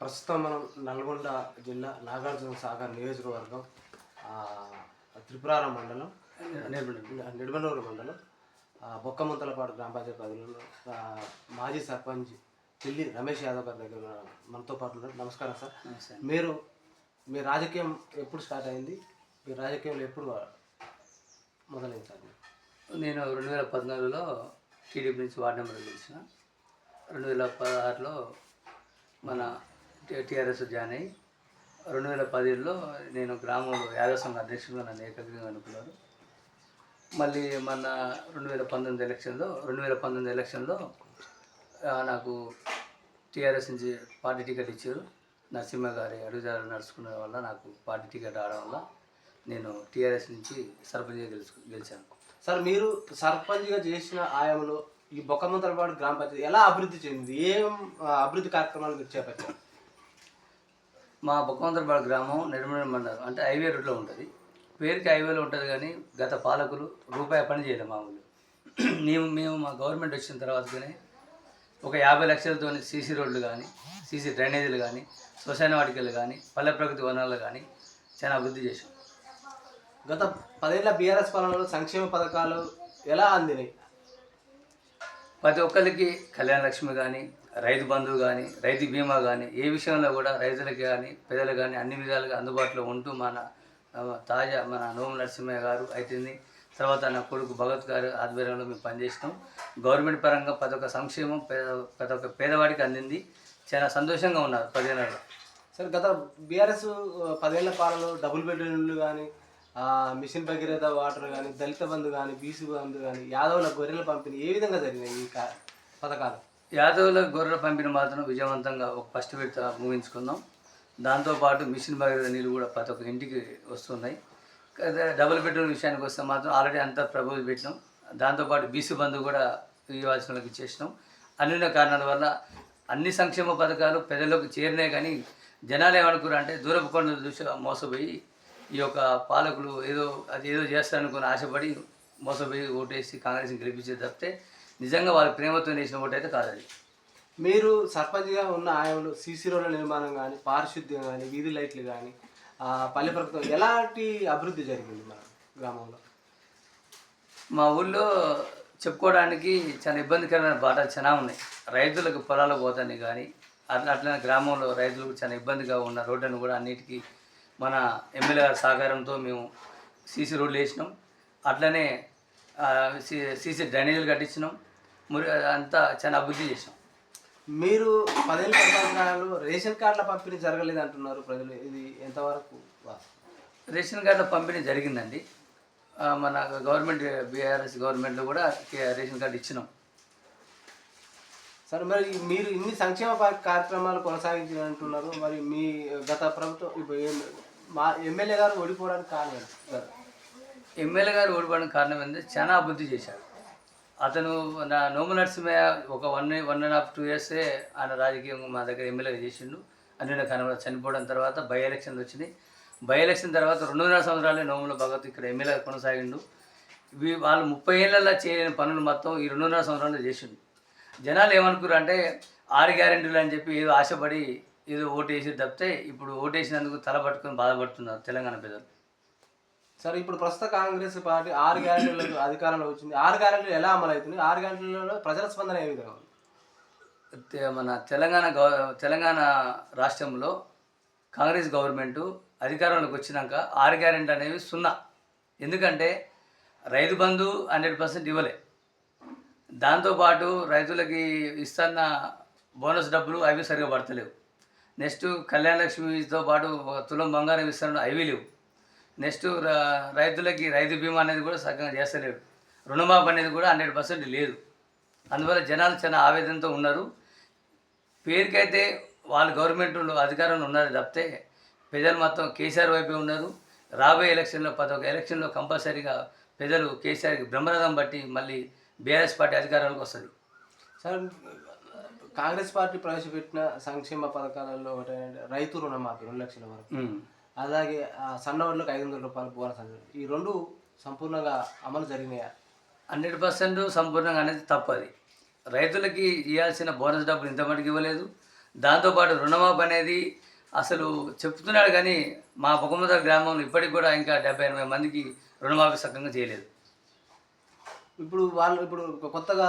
ప్రస్తుతం మనం నల్గొండ జిల్లా నాగార్జున సాగర్ నియోజకవర్గం త్రిపురారం మండలం నిడమనూరు మండలం బొక్కముంతలపాడు గ్రామ పంచాయతీ పరిధిలో మాజీ సర్పంచ్ పిల్లి రమేష్ యాదవ్ గారి దగ్గర మనతో పాటు ఉన్నారు. నమస్కారం సార్. మీరు మీ రాజకీయం ఎప్పుడు స్టార్ట్ అయింది? మీ రాజకీయంలో ఎప్పుడు మొదలైంది సార్? నేను రెండు వేల పద్నాలుగులో టీడీపీ నుంచి వార్డు నెంబర్ గెలిచిన. రెండు వేల పదహారులో మన టీఆర్ఎస్ జాయిన్ అయ్యి రెండు వేల పదిహేడులో నేను గ్రామంలో యాదవ సంఘ అధ్యక్షుడిగా నన్ను ఏకగ్రీవం అనుకున్నారు మళ్ళీ మన రెండు వేల పంతొమ్మిది ఎలక్షన్లో రెండు వేల పంతొమ్మిది ఎలక్షన్లో నాకు టీఆర్ఎస్ నుంచి పార్టీ టికెట్ ఇచ్చారు. నరసింహ గారి అడుగుదారు నడుచుకునే వల్ల నాకు పార్టీ టికెట్ రావడం వల్ల నేను టీఆర్ఎస్ నుంచి సర్పంచ్గా గెలుచు గెలిచాను. సార్ మీరు సర్పంచ్గా చేసిన ఆయంలో ఈ బొక్కముంతలపాడు గ్రామ పంచాయతీ ఎలా అభివృద్ధి చెందింది? ఏం అభివృద్ధి కార్యక్రమాలు మీరు చేపట్టారు? మా బొక్కవంతరపాడు గ్రామం నిర్మల మండలం అంటే హైవే రూట్లో ఉంటుంది. పేరుకి హైవేలో ఉంటుంది కానీ గత పాలకులు రూపాయి పని చేయలేదు మామూలు. మేము మేము మా గవర్నమెంట్ వచ్చిన తర్వాతనే ఒక యాభై లక్షలతో సీసీ రోడ్లు కానీ సీసీ డ్రైనేజీలు కానీ శ్మశాన వాటికలు కానీ పల్లె ప్రగతి వనాలు కానీ చాలా అభివృద్ధి చేసాం గత పదేళ్ళ బీఆర్ఎస్ పాలనలో సంక్షేమ పథకాలు ఎలా అందినాయి? ప్రతి ఒక్కరికి కళ్యాణ లక్ష్మి కానీ రైతు బంధువు కానీ రైతు బీమా కానీ ఏ విషయంలో కూడా రైతులకి కానీ ప్రజలకు కానీ అన్ని విధాలుగా అందుబాటులో ఉంటూ మన తాజా మన నోము నరసింహయ్య గారు అయితేంది. తర్వాత నా కొడుకు భగత్ గారు ఆధ్వర్యంలో మేము పనిచేసినాం. గవర్నమెంట్ పరంగా ప్రతి ఒక్క సంక్షేమం ప్రతి ఒక్క పేదవాడికి అందింది. చాలా సంతోషంగా ఉన్నారు పదిహేను సార్ గత బీఆర్ఎస్ పదేళ్ళ పాలలో డబుల్ బెడ్రూమ్లు కానీ మిషన్ భగీరథ వాటర్ కానీ దళిత బంధు కానీ బీసీ బంధు కానీ యాదవుల గొర్రెల పంపిణీ ఏ విధంగా జరిగినాయి ఈ పథకాలు? యాదవుల గొర్రెల పంపిణీ మాత్రం విజయవంతంగా ఒక ఫస్ట్ విడత ముగించుకుందాం. దాంతోపాటు మిషన్ భగీరథ నీళ్ళు కూడా ప్రతి ఒక్క ఇంటికి వస్తున్నాయి. డబుల్ బెడ్రూమ్ విషయానికి వస్తే మాత్రం ఆల్రెడీ అంతా ప్రభుత్వం పెట్టినాం. దాంతోపాటు బీసీ బంధు కూడా ఇవ్వాల్సిన వాళ్ళకి ఇచ్చేసినాం కారణాల వల్ల అన్ని సంక్షేమ పథకాలు ప్రజలకు చేరినాయి కానీ జనాలు ఏమనుకున్నారు అంటే దూరపు కొండ చూసి మోసపోయి ఈ యొక్క పాలకులు ఏదో అది ఏదో చేస్తారనుకుని ఆశపడి మోసపోయి ఓటేసి కాంగ్రెస్ని గెలిపించే తప్పితే నిజంగా వాళ్ళ ప్రేమతో వేసిన ఓటు అయితే కాదు అది మీరు సర్పంచ్గా ఉన్న ఆయంలో సీసీ రోడ్ల నిర్మాణం కానీ పారిశుద్ధ్యం కానీ వీధి లైట్లు కానీ పల్లె ప్రభుత్వం ఎలాంటి అభివృద్ధి జరిగింది మన గ్రామంలో? మా ఊళ్ళో చెప్పుకోవడానికి చాలా ఇబ్బందికరమైన బాటలు చాలా ఉన్నాయి. రైతులకు పొలాలు పోతాని కానీ అట్లా అట్లనే గ్రామంలో రైతులకు చాలా ఇబ్బందిగా ఉన్న రోడ్లను కూడా అన్నిటికీ మన ఎమ్మెల్యే గారి సహకారంతో మేము సీసీ రోడ్లు వేసినాం. అట్లనే సీసీ డ్రైనేజీలు కట్టించినాం. మురి అంతా చాలా అభివృద్ధి చేసినాం మీరు పదేళ్ళ పరిపాలనలో రేషన్ కార్డుల పంపిణీ జరగలేదు అంటున్నారు ప్రజలు. ఇది ఎంతవరకు? రేషన్ కార్డుల పంపిణీ జరిగిందండి. మన గవర్నమెంట్ బీఆర్ఎస్ గవర్నమెంట్లో కూడా రేషన్ కార్డు ఇచ్చినాం. సరే మరి మీరు ఇన్ని సంక్షేమ కార్యక్రమాలు కొనసాగించారు అంటున్నారు మరి మీ గత ప్రభుత్వం ఇప్పుడు మా ఎమ్మెల్యే గారు ఓడిపోవడానికి కారణం ఎమ్మెల్యే గారు ఓడిపోవడానికి కారణం ఏంటంటే చాలా అభివృద్ధి చేశాడు అతను నా నోము నరసింహయ్య ఒక one one and half two ఇయర్సే ఆయన రాజకీయం మా దగ్గర ఎమ్మెల్యే చేసిండు. అన్ని కనబడ చనిపోవడం తర్వాత బై ఎలక్షన్లు వచ్చినాయి బై ఎలక్షన్ తర్వాత రెండున్నర సంవత్సరాలే నోముల భగత్ ఇక్కడ ఎమ్మెల్యే కొనసాగిండు. ఇవి వాళ్ళు ముప్పై ఏళ్ళల్లో చేయలేని పనులు మొత్తం ఈ రెండున్నర సంవత్సరాలు చేసిండు. జనాలు ఏమనుకున్నారు అంటే ఆరు గ్యారెంటీలు అని చెప్పి ఏదో ఆశపడి ఏదో ఓటు వేసి తప్పితే ఇప్పుడు ఓటు వేసినందుకు తల పట్టుకొని బాధపడుతున్నారు తెలంగాణ ప్రజలు. సరే ఇప్పుడు ప్రస్తుత కాంగ్రెస్ పార్టీ ఆరు గ్యారెంటీలకు అధికారంలో వచ్చింది. ఆరు గ్యారెంటీలు ఎలా అమలు అవుతుంది ఆరు గ్యారెంటీలలో ప్రజల స్పందన ఏ విధంగా ఉంది? మన తెలంగాణ గవ తెలంగాణ రాష్ట్రంలో కాంగ్రెస్ గవర్నమెంట్ అధికారంలోకి వచ్చినాక ఆరు గ్యారెంటీ అనేవి సున్నా. ఎందుకంటే రైతు బంధు హండ్రెడ్ పర్సెంట్ ఇవ్వలే. దాంతోపాటు రైతులకి ఇస్తున్న బోనస్ డబ్బులు అవి సరిగా పడతలేవు. నెక్స్ట్ కళ్యాణ లక్ష్మితో పాటు తులం బంగారం ఇస్తున్న అవి లేవు. నెక్స్ట్ రైతులకి రైతు బీమా అనేది కూడా సగంగా చేస్తలేడు రుణమాఫీ అనేది కూడా హండ్రెడ్ పర్సెంట్ లేదు. అందువల్ల జనాలు చాలా ఆవేదనతో ఉన్నారు. పేరుకైతే వాళ్ళు గవర్నమెంట్లో అధికారంలో ఉన్నారు తప్పితే ప్రజలు మొత్తం కేసీఆర్ వైపే ఉన్నారు. రాబోయే ఎలక్షన్లో ప్రతి ఒక్క ఎలక్షన్లో కంపల్సరీగా ప్రజలు కేసీఆర్కి బ్రహ్మరథం బట్టి మళ్ళీ బీఆర్ఎస్ పార్టీ అధికారంలోకి వస్తుంది సార్ కాంగ్రెస్ పార్టీ ప్రవేశపెట్టిన సంక్షేమ పథకాలలో ఒకటి రైతు రుణమాఫీ రెండు లక్షల వరకు. అలాగే సన్న వడ్లకు ఐదు వందల రూపాయలు బోనస్ అనేది ఈ రెండు సంపూర్ణంగా అమలు జరిగినాయా? హండ్రెడ్ పర్సెంట్ సంపూర్ణంగా అనేది తప్పది రైతులకి ఇవ్వాల్సిన బోనస్ డబ్బులు ఇంత మటుకు ఇవ్వలేదు. దాంతోపాటు రుణమాఫీ అనేది అసలు చెప్తున్నాడు కానీ మా పొగముద గ్రామంలో ఇప్పటికి కూడా ఇంకా డెబ్బై ఎనభై మందికి రుణమాఫీ సక్రంగా చేయలేదు. ఇప్పుడు వాళ్ళు ఇప్పుడు కొత్తగా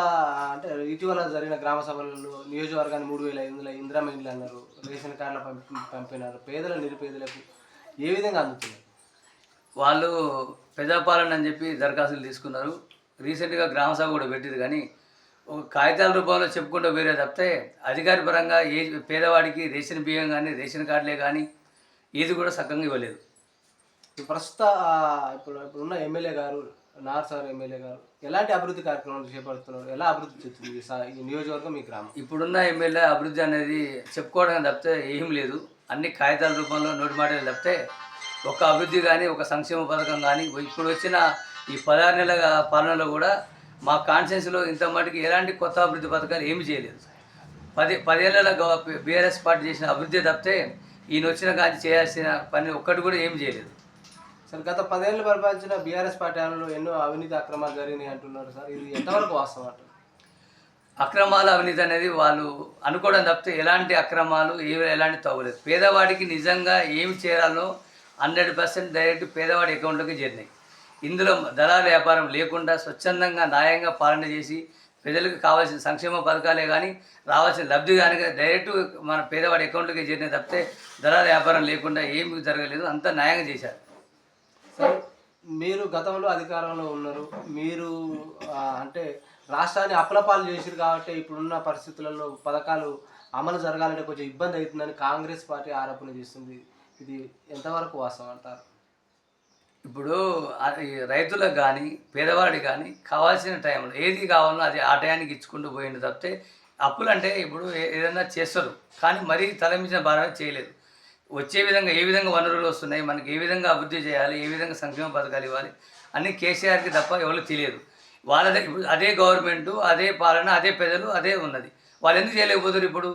అంటే ఇటీవల జరిగిన గ్రామ సభలలో నియోజకవర్గాన్ని మూడు వేల ఐదు వందల ఇందిరా అన్నారు. రేషన్ కార్డుల పంపి పంపినారు. పేదల నిరుపేదలకు ఏ విధంగా అందుతున్నాయి వాళ్ళు ప్రజాపాలన అని చెప్పి దరఖాస్తులు తీసుకున్నారు. రీసెంట్గా గ్రామ సభ కూడా పెట్టింది కానీ ఒక కాగితాల రూపంలో చెప్పుకుంటూ వేరే తప్పితే అధికారి పరంగా ఏ పేదవాడికి రేషన్ బియ్యం కానీ రేషన్ కార్డులే కానీ ఏది కూడా సక్కంగా ఇవ్వలేదు. ప్రస్తుత ఇప్పుడు ఇప్పుడు ఉన్న ఎమ్మెల్యే గారు నార్ సార్ ఎమ్మెల్యే గారు ఎలాంటి అభివృద్ధి కార్యక్రమాలు చేపడుతున్నారు? ఎలా అభివృద్ధి చెందుతుంది ఈ నియోజకవర్గం మీ గ్రామం? ఇప్పుడున్న ఎమ్మెల్యే అభివృద్ధి అనేది చెప్పుకోవడం తప్పితే ఏం లేదు. అన్ని కాగితాల రూపంలో నోటి మాటలు తప్పితే ఒక అభివృద్ధి కానీ ఒక సంక్షేమ పథకం కానీ ఇప్పుడు వచ్చిన ఈ పదహారు నెలల పాలనలో కూడా మా కాన్షియన్స్లో ఇంత మటుకు ఎలాంటి కొత్త అభివృద్ధి పథకాలు ఏమి చేయలేదు. పది పదేళ్ళ బీఆర్ఎస్ పార్టీ చేసిన అభివృద్ధి తప్పితే ఈయన వచ్చిన కానీ చేయాల్సిన పని ఒక్కటి కూడా ఏమి చేయలేదు. సార్ గత పదేళ్ళు పరిపాలించిన బీఆర్ఎస్ పార్టీ ఎన్నో అవినీతి అక్రమాలు జరిగినాయి అంటున్నారు సార్. ఇది ఎంతవరకు వాస్తవం అంటారు? అక్రమాల అవినీతి అనేది వాళ్ళు అనుకోవడం తప్పితే ఎలాంటి అక్రమాలు ఏ ఎలాంటి తవ్వలేదు పేదవాడికి నిజంగా ఏమి చేరాలో హండ్రెడ్ పర్సెంట్ డైరెక్ట్ పేదవాడి అకౌంట్లోకి చేరినాయి. ఇందులో దళాల వ్యాపారం లేకుండా స్వచ్ఛందంగా న్యాయంగా పాలన చేసి ప్రజలకు కావాల్సిన సంక్షేమ పథకాలే కానీ రావాల్సిన లబ్ధి కానీ డైరెక్ట్ మన పేదవాడి అకౌంట్లోకి చేరిన తప్పితే దళాల వ్యాపారం లేకుండా ఏమి జరగలేదు. అంతా న్యాయంగా చేశారు. సార్ మీరు గతంలో అధికారంలో ఉన్నారు. మీరు అంటే రాష్ట్రాన్ని అప్లపాలు చేసిరు కాబట్టి ఇప్పుడున్న పరిస్థితులలో పథకాలు అమలు జరగాలంటే కొంచెం ఇబ్బంది అవుతుందని కాంగ్రెస్ పార్టీ ఆరోపణ చేస్తుంది. ఇది ఎంతవరకు వాస్తవం అంటారు? ఇప్పుడు రైతులకు కానీ పేదవాడికి కానీ కావాల్సిన టైంలో ఏది కావాలో అది ఆ టయానికి ఇచ్చుకుంటూ పోయింది తప్పితే అప్పులంటే ఇప్పుడు ఏదైనా చేస్తారు. కానీ మరీ తలమించిన భారం చేయలేదు. వచ్చే విధంగా ఏ విధంగా వనరులు వస్తున్నాయి మనకి ఏ విధంగా అభివృద్ధి చేయాలి ఏ విధంగా సంక్షేమ పథకాలు ఇవ్వాలి అన్నీ కేసీఆర్కి తప్ప ఎవరు తెలియదు. వాళ్ళ అదే గవర్నమెంట్ అదే పాలన అదే ప్రజలు అదే ఉన్నది. వాళ్ళు ఎందుకు చేయలేకపోతారు ఇప్పుడు?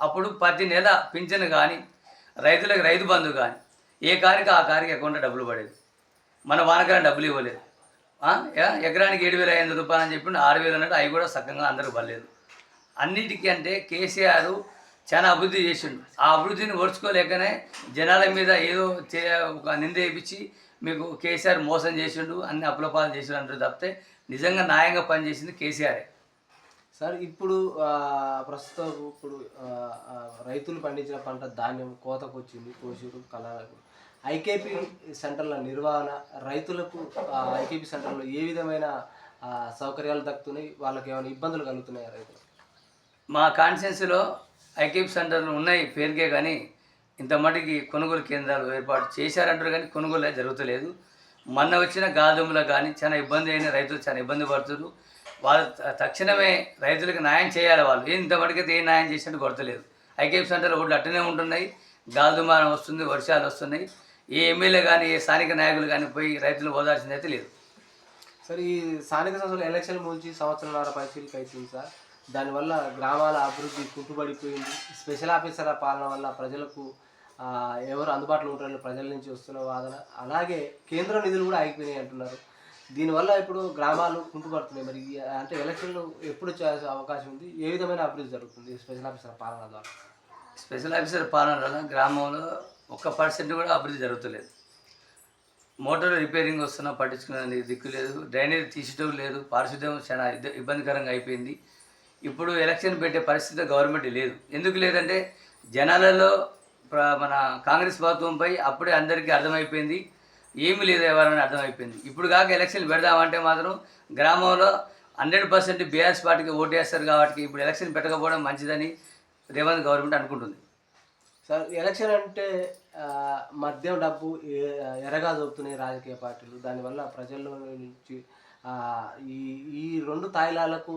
అప్పుడు ప్రతి నెల పింఛను కానీ రైతులకు రైతు బంధు కానీ ఏ కారికి ఆ కారికి అకౌంట్లో డబ్బులు పడేది. మన వానకాలం డబ్బులు ఇవ్వలేదు. ఎకరానికి ఏడు వేల ఐదు రూపాయలు అని చెప్పి ఆరు వేలు అన్నట్టు అవి కూడా సక్కంగా అందరూ పడలేదు. అన్నిటికీ అంటే కేసీఆర్ చాలా అభివృద్ధి చేసిండు. ఆ అభివృద్ధిని ఓర్చుకోలేకనే జనాల మీద ఏదో చే ఒక నింద వేయించి మీకు కేసీఆర్ మోసం చేసిండు అన్ని అప్పులపాలు చేసిండు అంటారు తప్పితే నిజంగా న్యాయంగా పనిచేసింది కేసీఆరే. సార్ ఇప్పుడు ప్రస్తుతం ఇప్పుడు రైతులు పండించిన పంట ధాన్యం కోతకు వచ్చింది కోసిరు కళలకు. ఐకేపీ సెంటర్ల నిర్వహణ రైతులకు ఐకేపీ సెంటర్లో ఏ విధమైన సౌకర్యాలు దక్కుతున్నాయి? వాళ్ళకి ఏమైనా ఇబ్బందులు కలుగుతున్నాయా రైతులు? మా కాన్స్టిట్యున్సీలో ఐకేపీ సెంటర్లు ఉన్నాయి పేరుకే కానీ ఇంత మటుకి కొనుగోలు కేంద్రాలు ఏర్పాటు చేశారంటారు కానీ కొనుగోలు జరుగుతలేదు. మొన్న వచ్చిన గాదుములకు కానీ చాలా ఇబ్బంది అయిన రైతులు చాలా ఇబ్బంది పడుతున్నారు. వాళ్ళు తక్షణమే రైతులకు న్యాయం చేయాలి వాళ్ళు. ఏం ఏ న్యాయం చేసినట్టు కొడతలేదు. ఐకేపీ సెంటర్ ఒకటి అట్టనే ఉంటున్నాయి. గాదుమానం వస్తుంది వర్షాలు వస్తున్నాయి. ఏ ఎమ్మెల్యే కానీ ఏ స్థానిక నాయకులు కానీ పోయి రైతులు ఓదాల్సింది అయితే లేదు. సార్ ఈ స్థానిక సంస్థల ఎలక్షన్ ముంచి సంవత్సరాల పరిశీలిక అవుతుంది సార్. దానివల్ల గ్రామాల అభివృద్ధి కుట్టుబడిపోయింది. స్పెషల్ ఆఫీసర్ల పాలన వల్ల ప్రజలకు ఎవరు అందుబాటులో ఉంటారు ప్రజల నుంచి వస్తున్న వాదన. అలాగే కేంద్ర నిధులు కూడా ఆగిపోయినాయి అంటున్నారు. దీనివల్ల ఇప్పుడు గ్రామాలు కుంటుపడుతున్నాయి. మరి అంటే ఎలక్షన్లు ఎప్పుడు చేసే అవకాశం ఉంది? ఏ విధమైన అభివృద్ధి జరుగుతుంది స్పెషల్ ఆఫీసర్ పాలన ద్వారా? స్పెషల్ ఆఫీసర్ పాలన వల్ల గ్రామంలో ఒక్క పర్సెంట్ కూడా అభివృద్ధి జరుగుతలేదు. మోటార్ రిపేరింగ్ వస్తున్నా పట్టించుకునే దిక్కు లేదు. డ్రైనేజ్ తీసడం లేదు పారిశుద్ధ్యం చాలా ఇబ్బందికరంగా అయిపోయింది. ఇప్పుడు ఎలక్షన్ పెట్టే పరిస్థితి గవర్నమెంట్ లేదు. ఎందుకు లేదంటే జనాలలో మన కాంగ్రెస్ ప్రభుత్వంపై అప్పుడే అందరికీ అర్థమైపోయింది. ఏమీ లేదు ఎవరని అర్థమైపోయింది. ఇప్పుడు కాక ఎలక్షన్లు పెడదామంటే మాత్రం గ్రామంలో హండ్రెడ్ పర్సెంట్ బీఆర్ఎస్ పార్టీకి ఓటేస్తారు కాబట్టి ఇప్పుడు ఎలక్షన్ పెట్టకపోవడం మంచిదని రేవంత్ గవర్నమెంట్ అనుకుంటుంది. సార్ ఎలక్షన్ అంటే మద్యం డబ్బు ఎరగా దొరుకుతున్నాయి రాజకీయ పార్టీలు. దానివల్ల ప్రజల్లో నుంచి ఈ ఈ రెండు తాయిలాలకు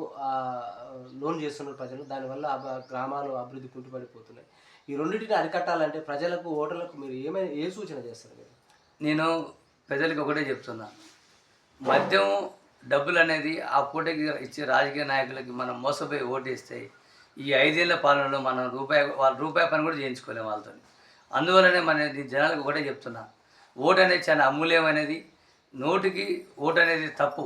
లోన్ చేస్తున్నారు ప్రజలు. దానివల్ల గ్రామాలు అభివృద్ధి కుంటుపడిపోతున్నాయి. ఈ రెండింటిని అరికట్టాలంటే ప్రజలకు ఓటర్లకు మీరు ఏమైనా ఏ సూచన చేస్తారు మీరు? నేను ప్రజలకు ఒకటే చెప్తున్నా. మద్యం డబ్బులు అనేది ఆ పూటకి ఇచ్చే రాజకీయ నాయకులకి మనం మోసపోయి ఓటేస్తే ఈ ఐదేళ్ళ పాలనలో మనం రూపాయి వాళ్ళ రూపాయి పని కూడా చేయించుకోలేము వాళ్ళతో. అందువల్లనే మన జనాలకు ఒకటే చెప్తున్నా. ఓటు అనేది చాలా అమూల్యమైనది నోటికి ఓటు అనేది తప్పు.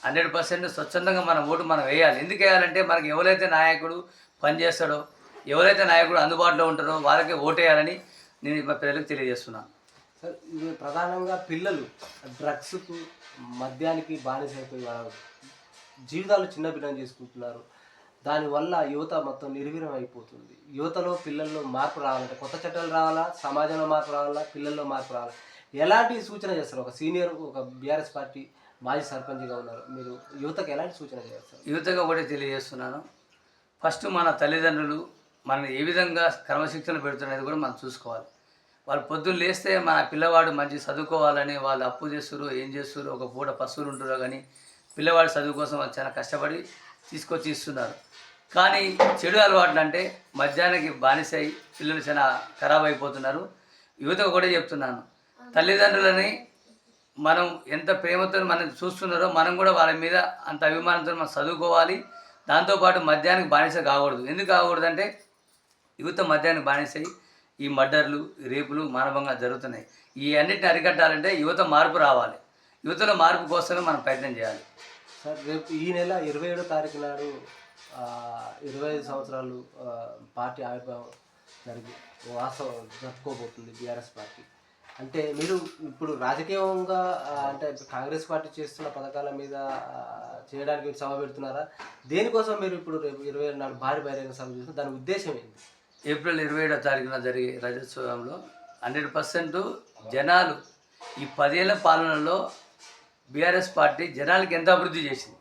హండ్రెడ్ పర్సెంట్ స్వచ్ఛందంగా మన ఓటు మనం వేయాలి. ఎందుకు వేయాలంటే మనకి ఎవరైతే నాయకుడు పనిచేస్తాడో ఎవరైతే నాయకుడు అందుబాటులో ఉంటారో వాళ్ళకే ఓటేయాలని నేను మా ప్రజలకు తెలియజేస్తున్నాను సార్ ఇది ప్రధానంగా పిల్లలు డ్రగ్స్కు మద్యానికి బానిసైపోయి వాళ్ళ జీవితాలు చిన్న భిన్నం చేసుకుంటున్నారు. దానివల్ల యువత మొత్తం నిర్వీర్యం అయిపోతుంది. యువతలో పిల్లల్లో మార్పు రావాలంటే కొత్త చట్టాలు రావాలా? సమాజంలో మార్పు రావాలా? పిల్లల్లో మార్పు రావాలా? ఎలాంటి సూచన చేస్తారు? ఒక సీనియర్ ఒక బీఆర్ఎస్ పార్టీ మాజీ సర్పంచ్గా ఉన్నారు. మీరు యువతకు ఎలాంటి సూచన చేస్తారు? యువతగా కూడా తెలియజేస్తున్నాను. ఫస్ట్ మన తల్లిదండ్రులు మనల్ని ఏ విధంగా క్రమశిక్షణ పెడుతున్నది కూడా మనం చూసుకోవాలి. వాళ్ళు పొద్దున్న లేస్తే మన పిల్లవాడు మంచి చదువుకోవాలని వాళ్ళు అప్పు చేస్తారు ఏం చేస్తారు ఒక పూట పశువులు ఉంటారో కానీ పిల్లవాడి చదువు కోసం వాళ్ళు చాలా కష్టపడి తీసుకొచ్చి ఇస్తున్నారు. కానీ చెడు అలవాట్లు అంటే మధ్యాహ్నానికి బానిసై పిల్లలు చాలా ఖరాబ్ అయిపోతున్నారు. యువతకు కూడా చెప్తున్నాను తల్లిదండ్రులని మనం ఎంత ప్రేమతో మనం చూస్తున్నారో మనం కూడా వాళ్ళ మీద అంత అభిమానంతో మనం చదువుకోవాలి. దాంతోపాటు మధ్యాహ్నానికి బానిస కాకూడదు. ఎందుకు కాకూడదు అంటే యువత మద్యానికి బానిసై ఈ మర్డర్లు రేపులు మానవంగా జరుగుతున్నాయి. ఈ అన్నిటిని అరికట్టాలంటే యువత మార్పు రావాలి. యువతలో మార్పు కోసమే మనం ప్రయత్నం చేయాలి. సార్ రేపు ఈ నెల ఇరవై ఏడో తారీఖు నాడు ఇరవై ఐదు సంవత్సరాలు పార్టీ ఆవిర్భావం జరిగి వాస్తవం జరుపుకోబోతుంది బీఆర్ఎస్ పార్టీ. అంటే మీరు ఇప్పుడు రాజకీయంగా అంటే కాంగ్రెస్ పార్టీ చేస్తున్న పథకాల మీద చేయడానికి మీరు సభ పెడుతున్నారా? దేనికోసం మీరు ఇప్పుడు రేపు ఇరవై ఏడు నాడు భారీ బహిరంగ సభ చేస్తున్నారు? దాని ఉద్దేశం ఏంటి? ఏప్రిల్ ఇరవై ఏడో తారీఖున జరిగే రజోత్సవంలో హండ్రెడ్ పర్సెంట్ జనాలు ఈ పదేళ్ళ పాలనలో బీఆర్ఎస్ పార్టీ జనాలకి ఎంత అభివృద్ధి చేసింది?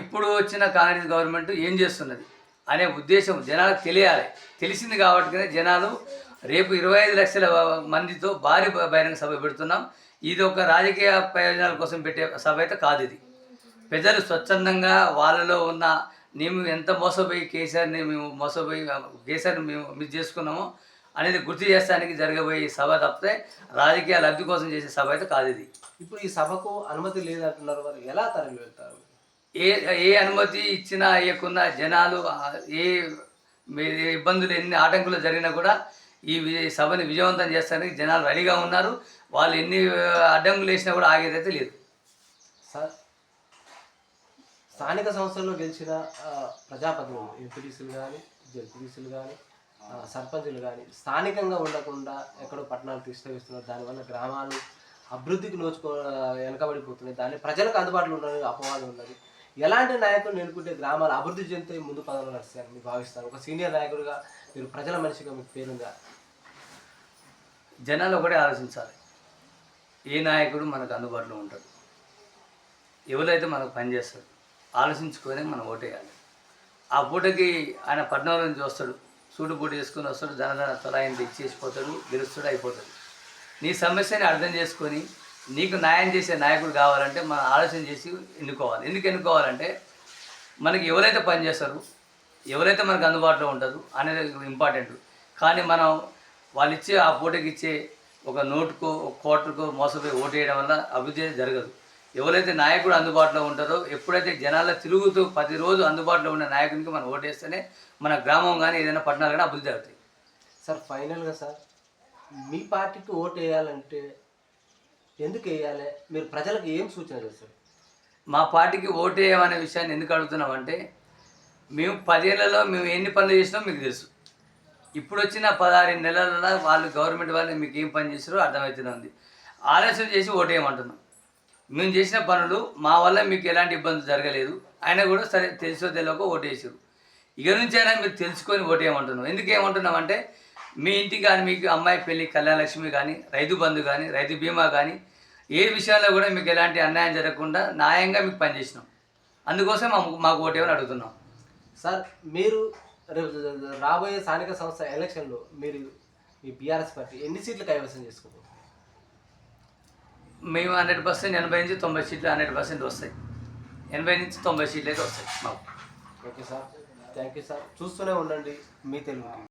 ఇప్పుడు వచ్చిన కాంగ్రెస్ గవర్నమెంట్ ఏం చేస్తున్నది? అనే ఉద్దేశం జనాలకు తెలియాలి. తెలిసింది కాబట్టి జనాలు రేపు ఇరవై ఐదు లక్షల మందితో భారీ బహిరంగ సభ పెడుతున్నాం. ఇది ఒక రాజకీయ ప్రయోజనాల కోసం పెట్టే సభ అయితే కాదు ఇది. ప్రజలు స్వచ్ఛందంగా వాళ్ళలో ఉన్న మేము ఎంత మోసపోయి కేసీఆర్ని మేము మోసపోయి కేసీఆర్ని మేము మిస్ చేసుకున్నామో అనేది గుర్తు చేస్తానికి జరగబోయే ఈ సభ తప్పితే రాజకీయ లబ్ధి కోసం చేసే సభ అయితే కాదు ఇది. ఇప్పుడు ఈ సభకు అనుమతి లేదంటున్నారు వారు ఎలా తరలి వెళ్తారు ఏ ఏ అనుమతి ఇచ్చినా ఇవ్వకున్నా జనాలు ఏ ఇబ్బందులు ఎన్ని ఆటంకులు జరిగినా కూడా ఈ సభని విజయవంతం చేస్తానికి జనాలు రెడీగా ఉన్నారు. వాళ్ళు ఎన్ని అడ్డంకులు వేసినా కూడా ఆగేదైతే లేదు సార్ స్థానిక సంస్థల్లో గెలిచిన ఆ, ప్రజాప్రతినిధులు ఎంపీటీసీలు కానీ జెడ్పీటీసీలు కానీ సర్పంచులు కానీ స్థానికంగా ఉండకుండా ఎక్కడో పట్టణాలు తీసుకువస్తున్నారు దానివల్ల గ్రామాలు అభివృద్ధికి నోచుకో వెనకబడిపోతున్నాయి. దాన్ని ప్రజలకు అందుబాటులో ఉండని అపవాదం ఉన్నది. ఎలాంటి నాయకులు ఎన్నుకుంటే గ్రామాలు అభివృద్ధి చెందుతాయి ముందు పదంలో నడుస్తాయని మీరు భావిస్తారు. ఒక సీనియర్ నాయకుడిగా మీరు ప్రజల మనిషిగా మీకు పేరుందా? జనాలు ఒకటే ఆలోచించాలి. ఏ నాయకుడు మనకు అందుబాటులో ఉంటాడు? ఎవరైతే మనకు పనిచేస్తాడు ఆలోచించుకొని మనం ఓటేయాలి. ఆ పూటకి ఆయన పద్నాలుగు నుంచి వస్తాడు సూటు బూటు వేసుకొని వస్తాడు. ధనధన తొలాయింది ఇచ్చేసిపోతాడు గెలుస్తాడు అయిపోతాడు. నీ సమస్యని అర్థం చేసుకొని నీకు న్యాయం చేసే నాయకుడు కావాలంటే మనం ఆలోచన చేసి ఎన్నుకోవాలి. ఎందుకు ఎన్నుకోవాలంటే మనకి ఎవరైతే పనిచేస్తారు ఎవరైతే మనకు అందుబాటులో ఉంటారు అనేది ఇంపార్టెంట్. కానీ మనం వాళ్ళు ఇచ్చే ఆ పూటకి ఇచ్చే ఒక నోటుకో ఒక కోటకో మోసపోయి ఓటేయడం వల్ల అభివృద్ధి జరగదు. ఎవరైతే నాయకుడు అందుబాటులో ఉంటారో ఎప్పుడైతే జనాల తిరుగుతూ ప్రతిరోజు అందుబాటులో ఉన్న నాయకునికి మనం ఓటేస్తేనే మన గ్రామం కానీ ఏదైనా పట్టణాలు కానీ అభివృద్ధి అవుతాయి. సార్ ఫైనల్గా సార్ మీ పార్టీకి ఓటు వేయాలంటే ఎందుకు వేయాలి? మీరు ప్రజలకు ఏం సూచన చేస్తారు మా పార్టీకి ఓటేయమనే విషయాన్ని ఎందుకు అడుగుతున్నామంటే మేము పదేళ్ళలో మేము ఎన్ని పనులు చేసినామో మీకు తెలుసు. ఇప్పుడు వచ్చిన పదహారు నెలలలో వాళ్ళు గవర్నమెంట్ వాళ్ళు మీకు ఏం పని చేసారో అర్థమవుతుంది. ఆలోచన చేసి ఓటేయమంటున్నాం మేము చేసిన పనులు మా వల్ల మీకు ఎలాంటి ఇబ్బంది జరగలేదు. అయినా కూడా సరే తెలుసో తెలియక ఓటేసారు ఇక నుంచి అయినా మీరు తెలుసుకొని ఓటేయమంటున్నాం ఎందుకు ఏమంటున్నాం అంటే మీ ఇంటికి కానీ మీకు అమ్మాయి పెళ్ళి కళ్యాణలక్ష్మి కానీ రైతు బంధు కానీ రైతు బీమా కానీ ఏ విషయాల్లో కూడా మీకు ఎలాంటి అన్యాయం జరగకుండా న్యాయంగా మీకు పనిచేసినాం. అందుకోసం మాకు మాకు ఓటేమని అడుగుతున్నాం. సార్ మీరు రేపు రాబోయే స్థానిక సంస్థ ఎలక్షన్లో మీరు మీ బీఆర్ఎస్ పార్టీ ఎన్ని సీట్లు కైవసం చేసుకుంటారు? మేము హండ్రెడ్ పర్సెంట్ ఎనభై నుంచి తొంభై సీట్లు హండ్రెడ్ పర్సెంట్ వస్తాయి. ఎనభై నుంచి తొంభై సీట్లు అయితే వస్తాయి మాకు. Okay sir. Thank you sir. చూస్తూనే ఉండండి. మీ తెలుగు